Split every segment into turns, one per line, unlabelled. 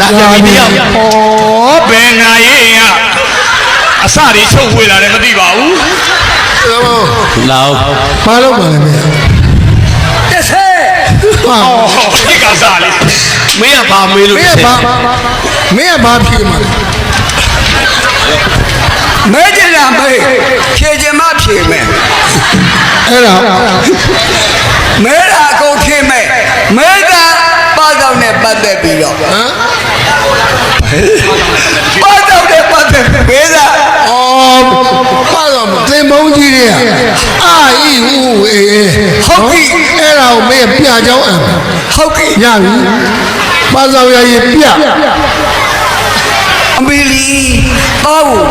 လာပြန်ပြီတယောက်
ဩဘယ်ငါရေးရအစတွေချုပ်ဝေလာတယ်မသိပါဘူး
လောက်
ဘာလို့ပါလဲမင်း
တစ်ဆယ်
ဟာ
ဟောဒီကစားလေး
မင်းကဘာမေးလို့
မင်းကဘာမင်းကဘာဖြေမှာလဲ
မဲကြည့်လားမဲဖြေချင်မှဖြေမယ်
အဲ့ဒါ
မဲတာအကုန်ဖြေမယ်မဲတာ ပါတော့နဲ့ပတ်သက်ပြီးတော့
ဟမ်
ပါတော့နဲ့ပတ်သက်ပြီးမဲတာ
အော်ဘာလို့မသင်မုန်းကြီးတွေကအာဤဟူအေးအေး
ဟုတ်ပြီ
အဲ့ဒါကိုမင်းပြကြောင်းအံ
ဟုတ်ကဲ့
ရပြီပါဆောင်ရည်ပြ
အမေလီပါဘူး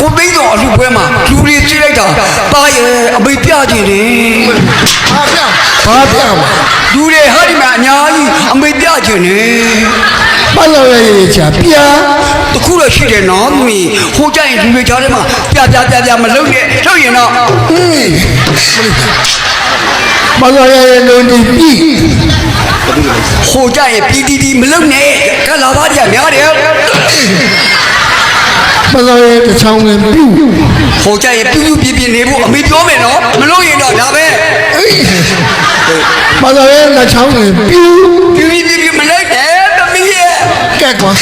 ကိုသိန်းတော်အလူပွဲမှာလူတွေကြည့်လိုက်တာပါရဲ့အမေပြကြည့်တယ်
ဘာပြဘာပြမှာ
လူတွေဟာဒီမှာအများကြီးအမေပြကြည့်တယ်
ပါဆောင်ရည်ချာပြ
တခုတော့ရှိတယ်နော်မီဟိုကြရင်လူတွေကြားထဲမှာပြပြပြပြမလုပ်နဲ့ထုတ်ရင်တော့
ဟင်းပါဆောင်ရည်လုံးဒီပြီ
ဟိုကြရင်ပီတီတီမလုပ်နဲ့ကလာသားကြီးများတယ်
ပါဆောင်ရည်တစ်ချောင်းဝင်ပြု
ဟိုကြရင်ပြူးပြူးပြင်းပြင်းနေဖို့အမေပြောမယ်နော်မလုပ်ရင်တော့ဒါပဲ
ပါဆောင်ရည်တစ်ချောင်းဝင်ပြု
ပြူးပြူးပြင်းပြင်းမလုပ်နဲ့သမီးရဲ့
ကဲကွာ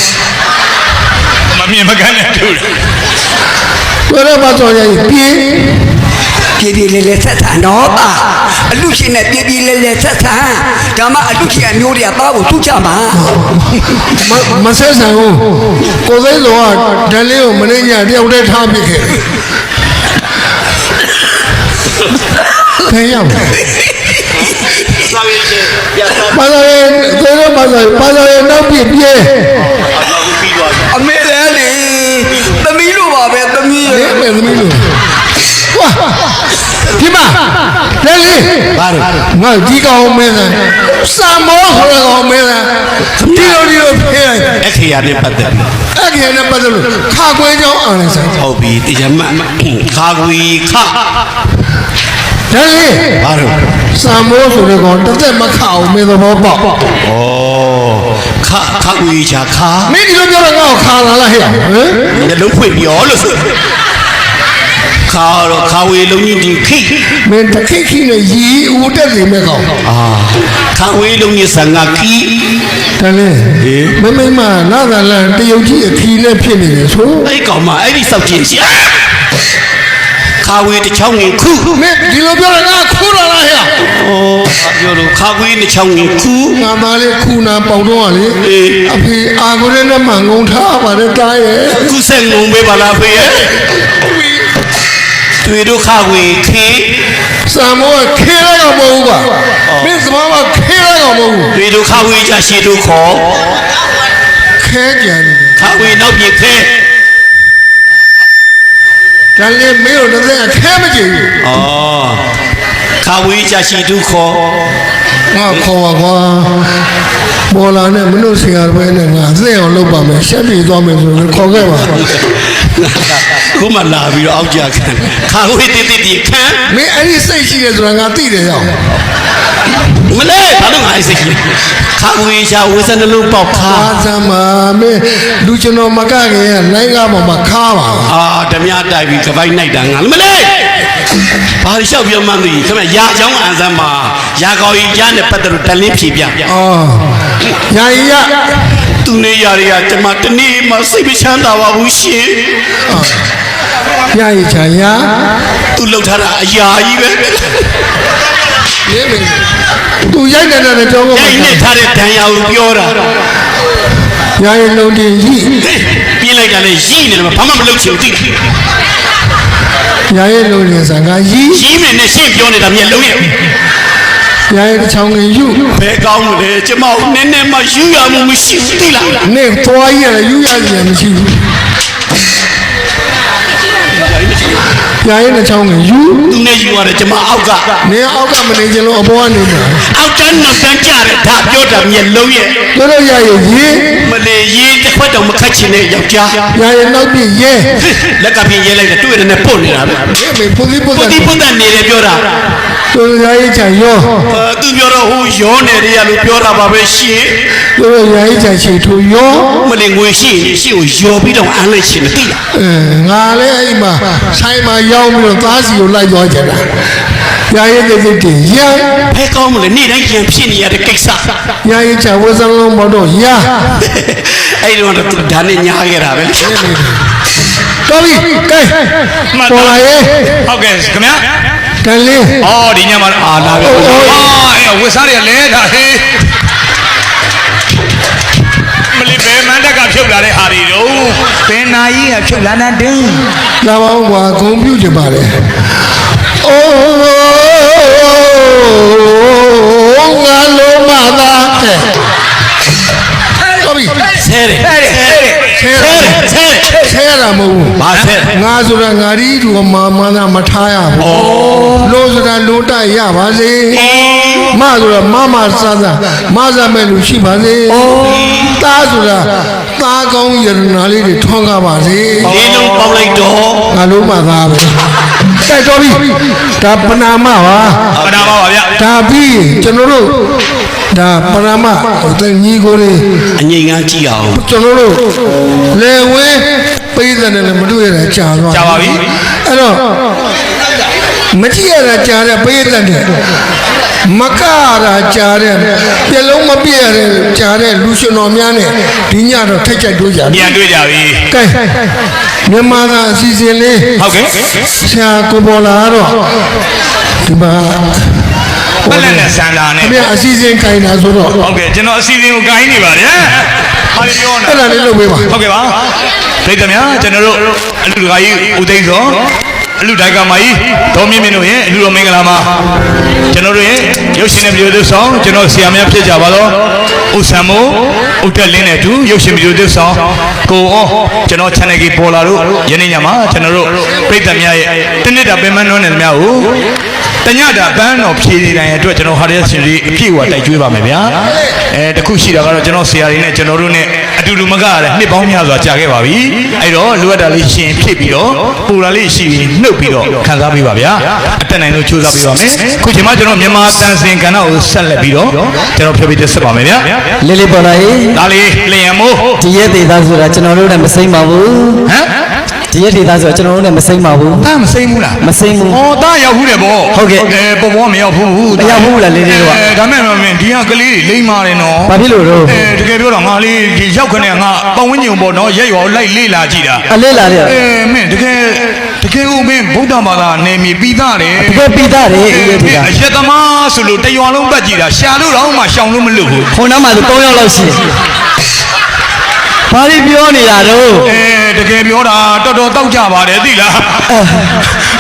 မမြင်မကန်နဲ့တူတယ်
ဘယ်တော့ပါဆောင်ရည်ပြေး
ပြေးပြေးလေးလေးဆက်ဆံတော့ပါအလူရှင်နဲ့ပြေးပြေးလေးလေးဆက်ဆံဒါမှအလူရှင်အမျိုးတွေကသားကိုသူ့ချမှာ
မမဆက်ဆံဘူးကိုသိန်းတော်ကဓာတ်လေးကိုမင်းညာတယောက်တည်းထားပြခဲ့တယ်ခင်ရပါ
စာရေးချင်းပြတ်သွား
ပါလာရဲ့သေရပါလာပါလာရဲ့နောက်ပြပြေး
လောက်ပြီး
ဘာလဲငါဒီကောင်မင်းလားစာမောခေါ်တဲ့ကောင်မင်းလားဒီလိုဒီလိုဖေးလိုက်
အခရာနဲ့ပတ်သက်ပြီး
အဲ့ဒီနဲ့ပတ်သက်လို့ခါကွဲကြောင်းအောင်လိုက်ဆိုင်
ဟုတ်ပြီတရားမှတ်ခါကွေခ
ဒါလေ
ဘာလို့
စာမောဆိုတဲ့ကောင်တစ်သက်မခအောင်မင်းသဘောပေါက်
ဩခခကွေချာခ
မင်းဒီလိုပြောတော့ငါ့ကိုခါလာလားဟဲ့ဟမ်
နှလုံးဖွင့်ပြောလို့ဆို ခါတော့ခါဝေလုံးကြီးဒီခိ
မင်းတခိခိနဲ့ရီဦးတက်နေမဲ့ကောင်
အာခါဝေလုံးကြီးဆန်ငါခိ
ဒါလေမမိမနာသာလန်တရုတ်ကြီးအခီးနဲ့ဖြစ်နေတယ်ဆို
အဲ့ကောင်မအဲ့ဒီစောက်ကျင်ရှိခါဝေတစ်ချောင်းငင်ခု
မင်းဒီလိုပြောတော့ငါခိုးလာလားဟဲ့
ဩပြောလို့ခါဝေတစ်ချောင်းငင်ခု
ငါသားလေးခုနာပေါင်တော့လေအဖေအာကိုရဲနဲ့မှငုံထားပါတယ်တားရဲ့
ခုဆက်ငုံပေးပါလားဖေရဲ့ တွေ့တို့ခါဝေခေ
စံမောကခဲရတော့မဟုတ်ဘူးကွာမင်းစမမခဲရတော့မဟုတ်ဘူး
တွေ့တို့ခါဝေကြရှိတို့ခေါ်
ခဲကြံနေတယ်
ခါဝေနောက်ပြေခဲ
ဒါလည်းမင်းတို့တစ်သက်ခဲမကြည့်ဘူး
ဩခါဝေကြရှိတို့ခေါ်
ငါခေါ်ပါကွာပေါ်လာနဲ့မင်းတို့ဆရာပဲနဲ့ငါသိအောင်လုပ်ပါမယ်ရှက်ပြေသွားမယ်ဆိုရင်ခေါ်ခဲ့ပါ
ခုမှလာပြီးတော့အောက်ကြခံခါဝေတိတိတိခံ
မင်းအဲ့ဒီစိတ်ရှိတယ်ဆိုတာငါသိတယ်ရောက်
မလဲဘာလို့ငါအဲ့စိတ်ကြီးခါဝေချာဝေစနှလုံးပေါက်ခါ
အာသမမင်းလူကျွန်တော်မကခင်ကနိုင်ကားပေါ်မှာခါပါ
အာဓမြတိုက်ပြီးကပိုက်နိုင်တာငါမလဲဘာလျှောက်ပြောမှန်းသိခင်ဗျရာအကြောင်းအန်စမ်းမှာရာကောင်းကြီးကြားနဲ့ပတ်သက်လို့တလင်းဖြေပြ
အော်ညာကြီးရ
သူနေရာတွေကကျမတနေ့မှစိတ်မချမ်းသာပါဘူးရှင်
ညာကြီးချာရ
သူလှုပ်ထားတာအရာကြီးပဲ
လေမင်းသူရိုက်နေတဲ့တဲ့ကြောင်းက
ရိုက်နဲ့ထားတဲ့ဒဏ်ရာကိုပြောတာ
ညာကြီးလုံးတင်ကြီး
ပြင်းလိုက်တာလည်းရီးနေတယ်ဘာမှမလုပ်ချင်ဘူးသိတယ်
ညာကြီးလုံးတင်ဆန်ကကြီး
ရီးမယ်နဲ့ရှင်းပြောနေတာမျက်လုံးရဲ့
ညာကြီးတစ်ချောင်းငင်ယူ
ဘယ်ကောင်းလဲကျမကိုနည်းနည်းမှယူရမှုမရှိဘူးသိလား
နေသွားရရယူရစီမရှိဘူး ရာရဲ့နှချောင်းကယူ
သူနဲ့ယူရတယ်ကျွန်မအောက်က
နေအောက်ကမနေချင်လို့အပေါ်ကနေမှာ
အောက်တန်းနောက်တန်းကြတယ်ဒါပြောတာမျက်လုံးရဲ့
တို့တို့ရရဲ့ရေ
မလေးရေးတစ်ခွက်တော့မခတ်ချင်တဲ့ယောက်ျား
ရာရဲ့နောက်ပြရဲ
လက်ကပြင်းရဲလိုက်တယ်တွေ့ရတယ်နဲ့ပုတ်နေတာပဲ
ဒီမေပူဒီပူ
ပုတ်တိပုတ်တန်နေတယ်ပြောတာ
တို့ရာရဲ့ချာရော
အာသူပြောတော့ဟိုရောနေတယ်ရလို့ပြောတာပါပဲရှင်
တို့တို့ရာရဲ့ချာချေထူရော
မလေးငွေရှိရင်ရှိကိုရောပြီးတော့အမ်းလိုက်ရှင်မသိလား
အဲငါလည်းအဲ့မှာဆိုင်မှာရောက်ပြီးတော့သားစီကိုလိုက်သွားကြတာရာရဲ့တိတ်တိတ်တင်ရ
ဖဲကောင်းမလဲနေ့တိုင်းကြံဖြစ်နေရတဲ့ကိစ္စ
ရာရဲ့ချာဝဇလုံးမတော့ရ
အဲ့ဒီတော့သူဒါနဲ့ညားခဲ့တာပဲလေ
တော်ပြီကဲ
မှတ်
ပေါ်လာရဲ့
ဟုတ်ကဲ့ခင်ဗျာ
တန်လေး
အော်ဒီညမှာအာလာပြီအာအဲ့ဝစ်စားရလဲတာဟေး မလီဘယ်မန်တက်ကဖြုတ်လာတဲ့ဟာတွေတော့ဘယ်နာကြီးကဖြုတ်လာတဲ့တင်း
လာပါဦးကွာဂုံပြုတ်ကြပါလေအိုးငါလုံးမသာတဲ့တော်ပြီ
ဆဲတယ်ဆဲတယ်ဆဲတယ်ဆဲတယ်
ဆဲရတာမဟုတ်ဘူး
ဘာဆဲ
ငါဆိုတာငါရီးသူမာမနာမထားရဘူးလို့ဆိုတာလို့တရပါစေ မဆိုတာမမဆာဆာမဆာမဲ့လူရှိပါစေသားဆိုတာသားကောင်းယရနာလေးတွေထွန်းကားပါစေ
လေးလုံးပေါက်လိုက်တော့
ငါလုံးမသားပဲကဲတော်ပြီဒါပနာမပါ
ပနာပါပါဗျ
ဒါပြီးရင်ကျွန်တော်တို့ဒါပနာမဟိုတညီကိုလေး
အငိမ်ကကြည့်အောင်
ကျွန်တော်တို့လေဝဲပိဿနဲ့လည်းမတွေ့ရတာကြာသွား
ကြာပါပြီ
အဲ့တော့ မကြည့်ရတာကြာတဲ့ပိဿနဲ့မကရတာကြာတဲ့ပြလုံးမပြည့်ရတဲ့ကြာတဲ့လူရှင်တော်များနဲ့ဒီညတော့ထိုက်ကြိုက်တို့ကြပြီ
ပြန်တွေ့ကြပြီ
ကဲမြန်မာသာအစီအစဉ်လေး
ဟုတ်ကဲ့
ဆရာကိုပေါ်လာတော့ဒီမှာ
ပလက်နဲ့ဆန္ဒနဲ့
အမေအစီအစဉ်ခိုင်းတာဆိုတော့
ဟုတ်ကဲ့ကျွန်တော်အစီအစဉ်ကိုဂိုင်းနေပါတယ်ဟာပြောနေ
အဲ့ဒါလေးလုပ်ပေးပါ
ဟုတ်ကဲ့ပါဒိတ်သမ ्या ကျွန်တော်တို့အလူတကာကြီးဦးသိန်းစော အလူတိုက်ကမကြီးဒေါ်မြင့်မြင့်တို့ရဲ့အလူတော်မင်္ဂလာမှာကျွန်တော်တို့ရဲ့ရုပ်ရှင်နဲ့ဗီဒီယိုသစ်ဆောင်ကျွန်တော်ဆရာများဖြစ်ကြပါတော့ဦးဆမ်မိုးဦးတက်လင်းနဲ့အတူရုပ်ရှင်ဗီဒီယိုသစ်ဆောင်ကိုအောကျွန်တော် channel ကြီးပေါ်လာတို့ယနေ့ညမှာကျွန်တော်တို့ပြည်သက်များရဲ့တနစ်တာပင်မနှွန်းတဲ့များကိုတညတာပန်းတော်ဖြည့်နေတိုင်းအတွက်ကျွန်တော်ဟာရရှင်ကြီးအပြည့်အဝတိုက်ကျွေးပါမယ်ဗျာအဲတခုရှိတာကတော့ကျွန်တော်ဆရာတွေနဲ့ကျွန်တော်တို့နဲ့အ တူတူမကရတဲ့နှစ်ပေါင်းများစွာကြာခဲ့ပါပြီအဲ့တော့လိုအပ်တာလေးရှင်ဖြည့်ပြီးတော့ပူလာလေးရှိပြီးနှုတ်ပြီးတော့ခံစားပေးပါဗျာအတက်နိုင်လို့ကြိုးစားပေးပါမယ်ခုချိန်မှာကျွန်တော်မြန်မာတန်စင်ကဏ္ဍကိုဆက်လက်ပြီးတော့ကျွန်တော်ဖြေပေးသက်ဆက်ပါမယ်ဗျာ
လေးလေးပေါ်လာရေး
ဒါလေးလျံမိုး
ဒီရက်ဒေသဆိုတာကျွန်တော်တို့နဲ့မစိမ့်ပါဘူး
ဟမ်
ဒီရက်ဒေသဆိုတာကျွန်တော်တို့နဲ့မစိမ့်ပါဘူး
တာမစိမ့်ဘူးလား
မစိမ့်ဘူး။
အော်တာရောက်ဘူးတယ်ဗော
ဟုတ်ကဲ့
အဲပေါ်ပေါ်မရောက်ဘူး
မရောက်ဘူးလားလေးလေးတို့က
အဲဒါမဲ့မင်းဒီကကလေးတွေလိမ့်မာတယ်နော်
ဘာဖြစ်လို့တော့
အဲတကယ်ပြောတော့ငါလေးဒီရောက်ခနဲ့ငါပတ်ဝန်းကျင်ပေါ့နော်ရက်ရွာကိုလိုက်လေ့လာကြည့်တာ
အလေးလာတဲ့
အဲမင်းတကယ်တကယ်ဦးမင်းဗုဒ္ဓဘာသာနေမီပြီးသားတယ်
တကယ်ပြီးသားတယ်ဒီရက်ဒေသ
အရက်သမားဆိုလို့တရွာလုံးပတ်ကြည့်တာရှာလို့တော့မှရှောင်လို့မလွတ်ဘူး
ခုနောက်မှဆို3ယောက်လောက်ရှိ ဘာလို့ပြောနေတာတော့
အဲတကယ်ပြောတာတော်တော်တောက်ကြပါတယ်သိလား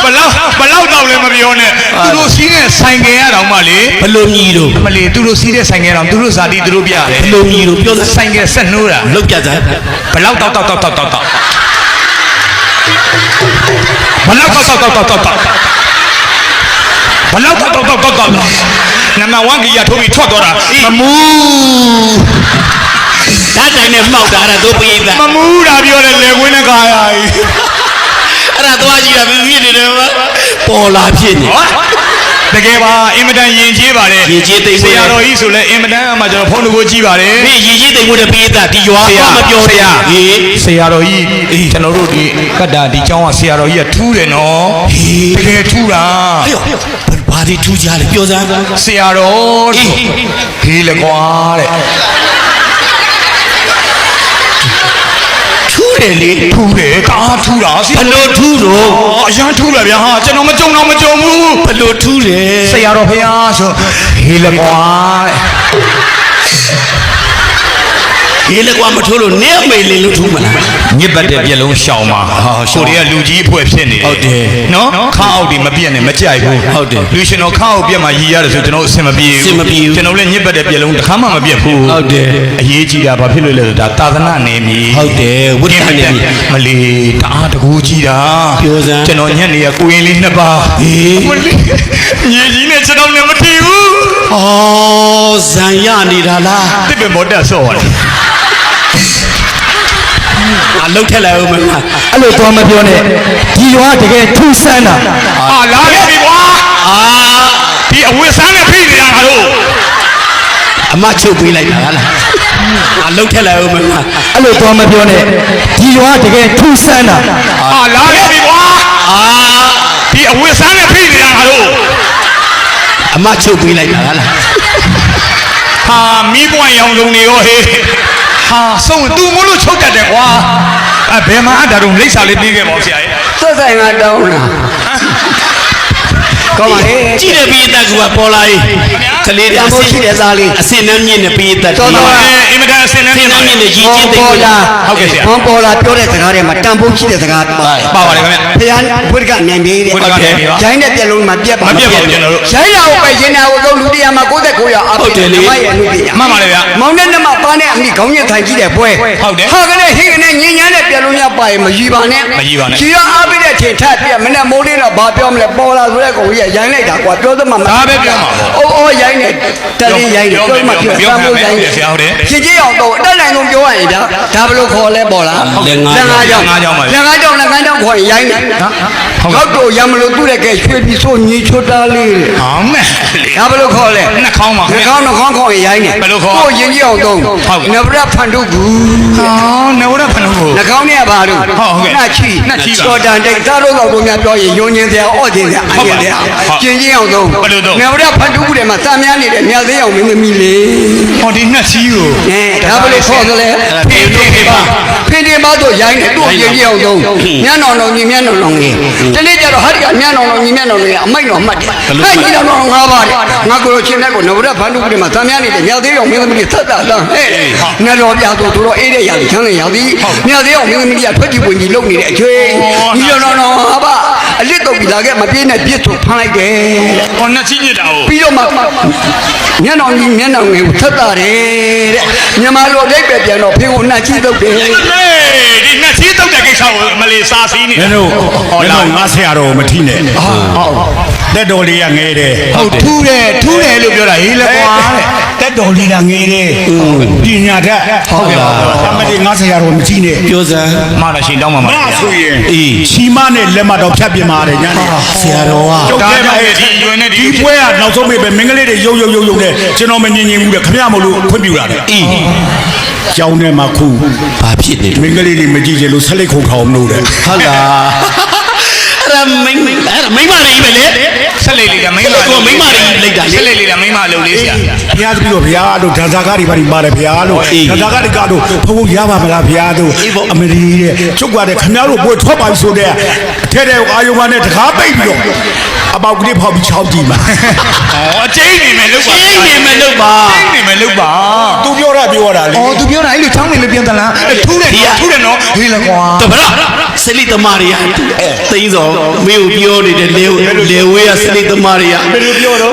ဘလောက်ဘလောက်တောက်လဲမပြောနဲ့သူတို့စီးတဲ့ဆိုင်ကယ်ရတော့မှလေ
ဘလို့မြည်တို့
မလီသူတို့စီးတဲ့ဆိုင်ကယ်တော့သူတို့ဇာတိသူတို့ပြတယ်
ဘလို့မြည်တို့ပြောစ
ဆိုင်ကယ်ဆက်နှိုးတာ
လောက်ကြစမ်း
ဘလောက်တောက်တောက်တောက်တောက်တောက်တောက်ဘလောက်တောက်တောက်တောက်တောက်တောက်ဘလောက်တောက်တောက်တောက်တောက်တောက်နမဝန်ကြီးရထိုးပြီးထွက်သွားတာမမူး
ဓာတ်တိုင်နဲ့မှောက်တာအဲ့ဒါတို့ပြေးတာ
မမူးတာပြောတယ်လေခွင်းနဲ့ကာယာကြီး
အဲ့ဒါသွားကြည့်တာပြည့်နေတယ်မပေါ်လာဖြစ်နေ
ဟောတကယ်ပါအင်မတန်ယဉ်ကျေးပါတယ်
ယဉ်ကျေးသိမ့်
ဆ
ဖို့
ရာတော်ကြီးဆိုလဲအင်မတန်အမှကျွန်တော်ဖုန်းတကိုကြည့်ပါတယ်
ဒီရည်ကြီးတိမ်မှုတဲ့ပြေးတာဒီရွာကမပြော
ဆ
သေး
ရာ
ဟေး
ဆရာတော်ကြီးကျွန်တော်တို့ဒီကတ္တာဒီကျောင်းကဆရာတော်ကြီးကထူးတယ်နော်
ဟေး
တကယ်ထူးတာ
ဟေ့ဘာဒီထူးကြလဲပြောစမ်း
ဆရာတော်တို့ဟေးလေကွာတဲ့
တယ်လေ
ထူးတယ်ကားထူးတာဆ
ဘ
ရာ
လို့ထူးတော့
အရန်ထူးတယ်ဗျာဟာကျွန်တော်မကြုံတော့မကြုံဘူး
ဘလို့ထူးတယ်
ဆရာတော်ဖះဆိုဟေးလေကွာ တဲ့
ဒီလေကွာမထိုးလို့နေအမေလေးလို့ထူးမလား
ညစ်ပတ်တဲ့ပြက်လုံးရှောင်ပါ
ဟာရှောင်
ကိုရီးယားလူကြီးအဖွဲ့ဖြစ်နေတယ်
ဟုတ်တယ်
နော်ခါအောက်ဒီမပြက်နဲ့မကြိုက်ဘူး
ဟုတ်တယ်
လူရှင်တော်ခါအောက်ပြက်မှရည်ရတယ်ဆိုကျွန်တော်အဆင်မပြေဘူး
အဆင်မပြေဘူး
ကျွန်တော်လည်းညစ်ပတ်တဲ့ပြက်လုံးတစ်ခါမှမပြက်ဘူး
ဟုတ်တယ်
အရေးကြီးတာဘာဖြစ်လို့လဲဆိုဒါသာသနာနယ်မြေ
ဟုတ်တယ်ဝိတ္တနယ်မြေ
မလီတအားတကူကြီးတာ
ပြောစမ်း
ကျွန်တော်ညက်နေရကိုရင်လေးနှစ်ပါး
ဟေး
မလီညီကြီးနဲ့ကျွန်တော်လည်းမထီဘူး
အော် ဇံရနေတာလား
တစ်ပင်မော်တက်ဆော့ရတယ်
အလုတ်ထက်လိုက်ဦးမလား
အဲ့လိုတော့မပြောနဲ့ဒီရွာတကယ်ထူးဆန်းတာ
အာလာခဲ့ပြီကွာ
အာ
ဒီအဝတ်စားနဲ့ဖိနေတာငါတို့
အမချုပ်ပေးလိုက်တာလားအလုတ်ထက်လိုက်ဦးမလား
အဲ့လိုတော့မပြောနဲ့ဒီရွာတကယ်ထူးဆန်းတာ
အာလာခဲ့ပြီကွာ
အာ
ဒီအဝတ်စားနဲ့ဖိနေတာငါတို့
အမချုပ်ပေးလိုက်တာလား
ဟာမီးပွိုင်းရောင်လုံးနေရောဟေးဟာဆုံးသူမလို့ချုပ်တတ်တယ်ကွာအဲဘယ်မှာအတားတော့လိမ့်စာလေးပြီးခဲ့ပါဦးဆရာကြီး
သက်ဆိုင်ကတောင်းတာကောင်းပါလေ
ကြည့်တယ်ပြီးတက်ကပေါ်လာရေးကလေးတွေအစင်ရှိတဲ့သားလေးအစင်နှမ်းမြင့်နေပြီးတက်
တော်တော်
အဲအင်မတန်အစင်နဲ့
စင်နှမ်းမြင့်နေကြီးချင်းသိ
ပေါ်လာ
ဟုတ်ကဲ့ဆရာ
ဘွန်ပေါ်လာပြောတဲ့စကားတွေမှာတန်ဖိုးရှိတဲ့စကားပါ
ပါပါတယ်ခင်ဗျ
ဖယားဝိဒကနိုင်ပြီတဲ့
ဝိဒကနိုင်ပြီပါ
ရိုင်းတဲ့ပြက်လုံးမှာပြက်ပါ
မပြတ်ပါဘူးကျွန်တော်တို့
ရိုင်းတာကိုပဲရင်နာကိုသုံးလူတရားမှာ69ရာအပိဓမ္မရဲ့လူတရား
မှန်ပါလေဗျ
မောင်နဲ့နှမပါနဲ့အမိခေါင်းညက်ထိုင်ကြည့်တဲ့ပွဲ
ဟုတ်တယ်
ဟာကလေးဟင်းကလေးညင်ညမ်းတဲ့ပြက်လုံးရပါရင်မကြီးပါနဲ့
မကြီးပါနဲ့
ကြီးရအားပေးတဲ့အချိန်ထပ်ပြက်မနဲ့မိုးလေးတော့ဘာပြောမလဲပေါ်လာဆိုတဲ့ကောင်ကြီးကရိုင်းလိုက်တာကွာပြောသမှမ
ဒါပဲပြောမှာပေါ့
အိုးအိုးရိုင်းနေတက်လေးရိုင်းနေ
ပြော
ပြော
မယ်
မှပြော
ပြော
တ
မယ်
မ်းဖို့ရိုင်းနေ
ဆရာဟုတ်တယ်
ရှင်းကြီးအောင်တော့အတက်နိုင်ဆုံးပြောရရင်ဗျာဒါဘလို့ခေါ်လဲပေါ်လား
လက်ငါး
လက်ငါးကြောင့်
လက်ငါးကြောင့်ပါ
လက်ငါးကြောင့်လက်ငါးကြောင့်ခေါ်ရင်ရိုင်းနေဟုတ်တော့ရမလို့သူ့တဲ့ကဲရွှေပြီးဆိုညီချွတ်တာလေးတဲ့
ဟောင်းမဲ့လေ
ဒါဘလို့ခေါ်လဲ
နှာခေါင်းပါခင်
နှာ
ဗျ
ခေါင်းနှာခေါင်းခေါ်ရင်ရိုင်းနေ
ဘယ်လိုခေါ်
ကိုရင်ကြီးအောင်တော့
ဟုတ်ကဲ့
နဗရဖန်တုကူ
ဟောင်းနဝရဖနု ကို
နှာခေါင်းနဲ့ပါလို့
ဟုတ်ဟုတ်ကဲ့
နှာချီ
နှာချီပါ
စောတန်တိတ်သားတို့တော့ဘုရားပြောရင်ယုံညင်စရာအော့ခြင်းစရာအရင်စရာ
ဟုတ်
ကျင်ကြီးအောင်တော့
ဘယ်လိုတော့
နဗရဖန်တုကူထဲမှာစံများနေတဲ့မြတ်သေးအောင်မင်းသမီးလေး
ဟောဒီနှက်စီးကို
အဲဒါဘလို့ခေါ်သလဲဖေဖေဖေပါဖေဖေပါတော့ရိုင်းတယ်သူ့ကိုရင်ကြီးအောင်တော့ညံ့တော်တော်ညီမျက်နှာတော်ကြီးတနေ့ကျတော့ဟာဒီကညံ့တော်တော်ညီမျက်နှာတော်ကြီးအမိုက်တော်မှတ်တယ်ဟဲ့ညီတော်တော်ငါးပါးတဲ့ငါကိုလိုချင်းတဲ့ကိုနဗရဖန်တုကူထဲမှာစံများနေတဲ့မြတ်သေးအောင်မင်းသမီးလေးသက်သာလားဟဲ့နတ်တော်ပြတော့သူတော့အေးတဲ့ရာချမ်းတဲ့ရာသည်မြတ်သေးအောင်မင်းသမီးလေးကထွက်ကြည့်ဝင်ကြီးလုံနေတဲ့အကျွေးညီတော်တော်ဟာပါအလစ်တော့ပြီးလာခဲ့မပြေးနဲ့ပြစ်ဆိုဖမ်းလိုက်တယ်တဲ့
ဟောနှက်စီးညစ်တာကို
ပြီးတော့မှမျက်နှာကြီးမျက်နှာငယ်ကိုထပ်တာတယ်တဲ့မြန်မာလိုအိပ်ပဲပြန်တော့ဖေကိုနှက်ချီတော့တယ်
ဟေးဒီနှက်စီးတုတ်တဲ့ကိစ္စကိုမလေးစားစီးနေ
မင်းတို့
ဟော
မင်း
လာ
တို့ငါဆရာတော်ကိုမထိနဲ့တက်တော်လေးကငဲတယ်
ဟုတ်ထူးတယ်ထူးတယ်လို့ပြောတာဟေးလေကွာတဲ့
တက်တော်လေးကငဲတယ်ပညာတတ်ဟုတ်ကဲ့အမလေးငါဆရာတော်မထိနဲ့
ပြောစမ်း
မာနရှင်တောင်းပါမှာ
မဆိုရင်
အေး
ချီမနဲ့လက်မတော်ဖြတ်ပြမာတယ်ညာနေ
ဆရာတော်က
ကျုပ်
ဒါ
က
ကြောင့်ဲ့ဒီအရွယ်နဲ့ဒီ
ဒီပွဲကနောက်ဆုံးပဲမင်္ဂလေးတွေရုပ်ရုပ်ရုပ်ရုပ်နဲ့ကျွန်တော်မငြင်းငြင်းဘူးတဲ့ခမရမလို့ခွင့်ပြတာတယ်
အေး
ကျောင်းထဲမှာခု
ဘာဖြစ်နေလဲ
မင်္ဂလေးတွေမကြည့်ချင်လို့ဆက်လက်ခုံထောင်လို့တဲ့
ဟုတ်လားအဲ့ဒါမိမ့်အဲ့ဒါမိမ့်မလေးပဲလေ
ဆက်လေးလေးကမိန်းမ
ကိုမိန်းမလေးလိုက်တာလေ
ဆက်လေးလေးကမိန်းမလုပ်လေးဆရာ
ဘုရားသခင်တို့ဘုရားတို့ဓာဇာကားတွေပါဒီပါတယ်ဘုရားတို့
အေး
ဓာဇာကားတွေကတော့ဘုံဘုံရပါမလားဘုရားတို့
အေးပေါ့
အမေရိတဲ့ချုပ်ကွာတဲ့ခင်ဗျားတို့ဘွေထွက်ပါပြီဆိုတဲ့အထဲထဲအာယုံမနဲ့တကားပိတ်ပြီးတော့အပေါက်ကလေးဖောက်ပြီးချောင်းကြည့်မှာ
ဟောအကျိန်းနေမယ်လုပ်ပါ
အေးနေမလို့ပါ
အကျိန်းနေမယ်လုပ်ပါ
သူပြောတာပြောတာလေ
အော်သူပြောတာအဲ့လိုချောင်းနေလို့ပြန်တလားထူးတယ်နော်ထူးတယ်နော်ဟေးလေကွာ
တပရစလိသမားတွေကသိန်းစောမင်းကိုပြောနေတဲ့လေလေဝေးကစလိသမားတွေက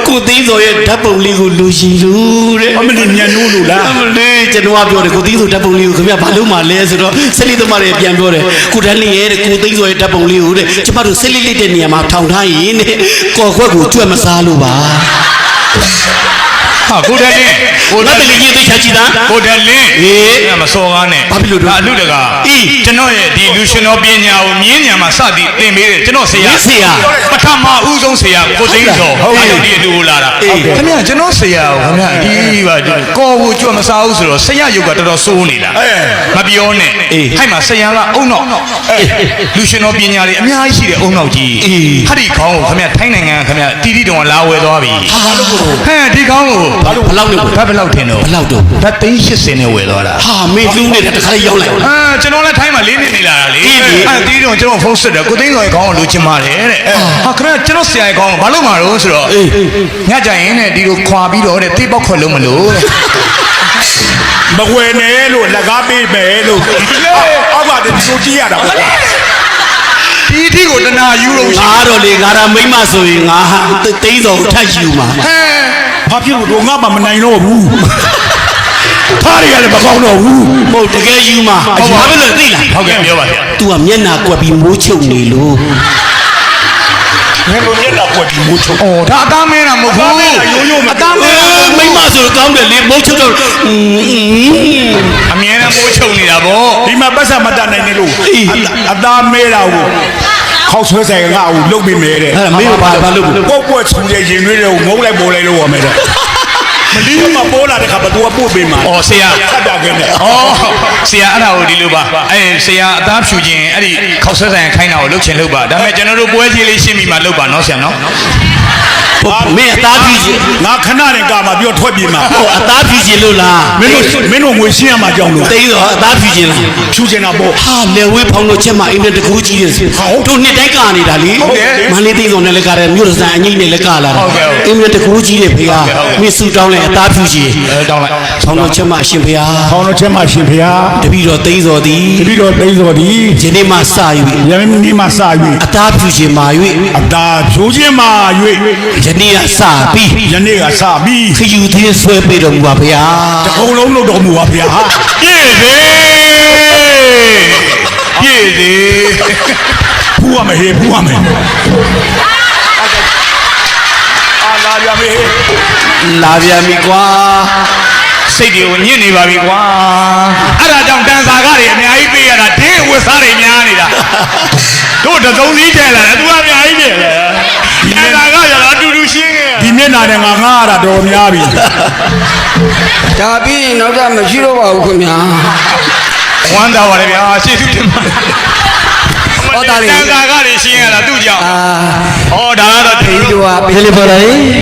ကိုသိန်းစောရဲ့ဓာတ်ပုံလေးကိုလူရှိလူတဲ့
အမလေးညံနိုးလို့လား
အမလေးကျွန်တော်ကပြောတယ်ကိုသိန်းစောဓာတ်ပုံလေးကိုခင်ဗျာဘာလို့မှလဲဆိုတော့စလိသမားတွေပြန်ပြောတယ်ကိုတန်းလေးရဲ့တဲ့ကိုသိန်းစောရဲ့ဓာတ်ပုံလေးကိုတဲ့ကျမတို့စလိလိတဲ့နေရာမှာထောင်ထားရင်တဲ့ကော်ခွက်ကိုကြွက်မစားလို့ပါ
ဟာ ကိုတယ်လင်းကို
ငါတလီကြီးသိချာကြည့်တာ
ကိုတယ်လင်း
အေး
အဲ့မစော်ကားနဲ့
ဘာဖြစ်လို့လဲ
ဒါအလူတကာ
အေး
ကျွန်တော်ရဲ့ဒီလူရှင်တော်ပညာကိုမြင်းညာမှာစသည်သင်ပေးတယ်ကျွန်တော်ဆရာ
ဆရာ
ပထမဦးဆုံးဆရာကိုသိန်းစော်ဟုတ်တယ်ဒီအတူကိုလာတာ
အေး
ခင်ဗျာကျွန်တော်ဆရာကိုခင်ဗျာဒီပါကော်ကိုကြွမစားဘူးဆိုတော့ဆရာရုပ်ကတော်တော်စိုးနေတာမပြောနဲ့
အေး
ဟဲ့မှာဆရာကအုံနောက်လူရှင်တော်ပညာတွေအများကြီးရှိတဲ့အုံနောက်ကြီး
အေး
ဟာဒီခေါင်းကိုခင်ဗျာထိုင်းနိုင်ငံကခင်ဗျာတီတီတောင်လာဝယ်သွားပြီဟဲ့ဒီခေါင်းကို
ဘလောက်လို့
ဘတ်ဘယ်လောက်ထင်တော့
ဘလောက်တော့
ဓာတ်သိန်း80နဲ့ဝယ်သွားတာ
ဟာမင်းလူနေတဲ့တခါလေးရောက်လိုက်
အာကျွန်တော်လည်းထိုင်းမှာလေးနေနေလာတာလေ
အေးလေ
အဲတီးတော့ကျွန်တော်ဖုန်းဆက်တယ်ကိုသိန်းတော်ရဲ့ခေါင်းကိုလူချင်ပါတယ်တဲ့ဟာခရကျွန်တော်ဆရာရဲ့ခေါင်းကိုဘာလို့မှာတော့ဆိုတော့ညကြရင်တဲ့ဒီလိုခွာပြီးတော့တဲ့တိပေါက်ခွက်လုံးမလို့တဲ့
မဝယ်နဲ့လို့လက်ကားပေးမယ်လို့အောက်ကတည်းကကြည့်ရတာပေါ့
ဒီအထီကိုတနာယူလို့ရှိ
ငါတော့လေငါရမိမ့်မဆိုရင်ငါဟာသိန်းစောထက်ယူမှာ
ဘာဖြစ်လို့တော့ငါမှမနိုင်တော့ဘူးထားရရတယ်မကောင်းတော့ဘူး
မဟုတ်တကယ်ယူမှာဘာဖြစ်လို့သိလား
ဟုတ်ကဲ့ပြောပါဗျာ
तू ကမျက်နာကွက်ပြီးမိုးချုပ်နေလို့
ဘယ်လိုမျက်နှာပွက်ပြီးမိုးချုပ်
ဩဒါအသားမင်းတာမဟုတ်ဘူး
ရိုးရိုးမ
အသားမ
အဲ
င်းတာ
မိမ့်မဆိုကောင်းတယ်လေမိုးချုပ်တော့อืม
အမြဲတမ်းမိုးချုံနေတာဗော
ဒီမှာပတ်စံမတတ်နိုင်နေလို့အသားမဲတာကို ခေါက်ဆွဲဆိုင်ငါ့ကိုလုတ်ပြီးမဲတဲ့
အဲ့ဒါမင်းကဘာဘာလုပ်ဘူး
ကိုယ့်ကွက်ချူတဲ့ရင်တွေတွေကိုငုံလိုက်ပေါ်လိုက်လို့ရမယ်တဲ့ မလီမပေါ်လာတဲ့ခါဘသူကပို့ပေးမှာ
ဩဆရာ
ဆက်ပြခဲ့တယ်
ဩဆရာအဲ့ဒါကိုဒီလိုပါအဲဆရာအသားဖြူခြင်းအဲ့ဒီခောက်ဆွဲဆိုင်ခိုင်းတာကိုလုတ်ချင်လုတ်ပါဒါပေမဲ့ကျွန်တော်တို့ပွဲကြီးလေးရှင်းပြီးမှလုတ်ပါနော်ဆရာနော်
မင်းအသားဖြူချင်
ငါခဏနဲ့ကမှာပြောထွက်ပြေးမှာ
ဟိုအသားဖြူချင်လို့လား
မင်းတို့မင်းတို့ငွေရှင်းရမှာကြောင်းလို့
သိန်းစောအသားဖြူချင်လား
ဖြူချင်တာပေါ့
ဟာလေဝေးဖောင်းလို့ချက်မှအိမ်နဲ့တကူကြီးတယ်တို့နှစ်တိုင်းကာနေတာလေမန္တလေးသိန်းစောနဲ့လည်းကာတယ်မြို့စံအငိမ့်နဲ့လည်းကာလာတာအိမ်နဲ့တကူကြီးတယ်ဖေဟာမင်းဆူတောင်းလဲအသားဖြူချင်
အဲတောင်းလိုက်
ဖောင်းလို့ချက်မှအရှင်ဖေဟာ
ခေါင်းတော့ချက်မှရှင်ဖျား
တပည့်တော်သိန်းစောသည်
တပိတော့သိန်းစော်ဒီ
ယနေ့မှစ၍
ရမင်းဒီမှာစ၍
အသားဖြူချင်မာ
အတာဖြိုးခြင်းမှာ၍
ယနေ့ကစပြီး၍
ယနေ့ကစပြီး
ခယူသေးဆွဲပေးတော်မူပါဗျာ
အကုန်လုံးလုပ်တော်မူပါဗျာ
ပြည့်စေပြည့်စေ
ဖူးရမယ်ဟေးဖူးရမယ်အာ လာရမယ်ဟေး
လာပြန်ပြီကွာ
စိတ်တွေကိုညစ်နေပါပြီကွာအဲ့ဒါကြောင့်တန်စာကားတွေအများကြီးပေးရတာဒင်းဝစ်စားတွေများနေတာတို့တစုံစည်းထဲလာတယ်သူကအများကြီးတယ်လေတန်စာကားကျတော့အတူတူရှင်းခဲ့
ဒီမျက်နှာနဲ့ငါငားရတာတော်များပြီ
ဒါပြီးရင်တော့ဒါမရှိတော့ပါဘူးခင်ဗျာ
ဝမ်းသာပါလေဗျာရှေ့သူတင်ပါ
ဟောတာလေ
တန်စာကားတွေရှင်းရတာသူ့ကြောင့်
အာ
ဟောဒါကတော့ကျွန်
ဒီ
တော်တို့
လိုပါ
ဒီလိုပေါ်လာရင်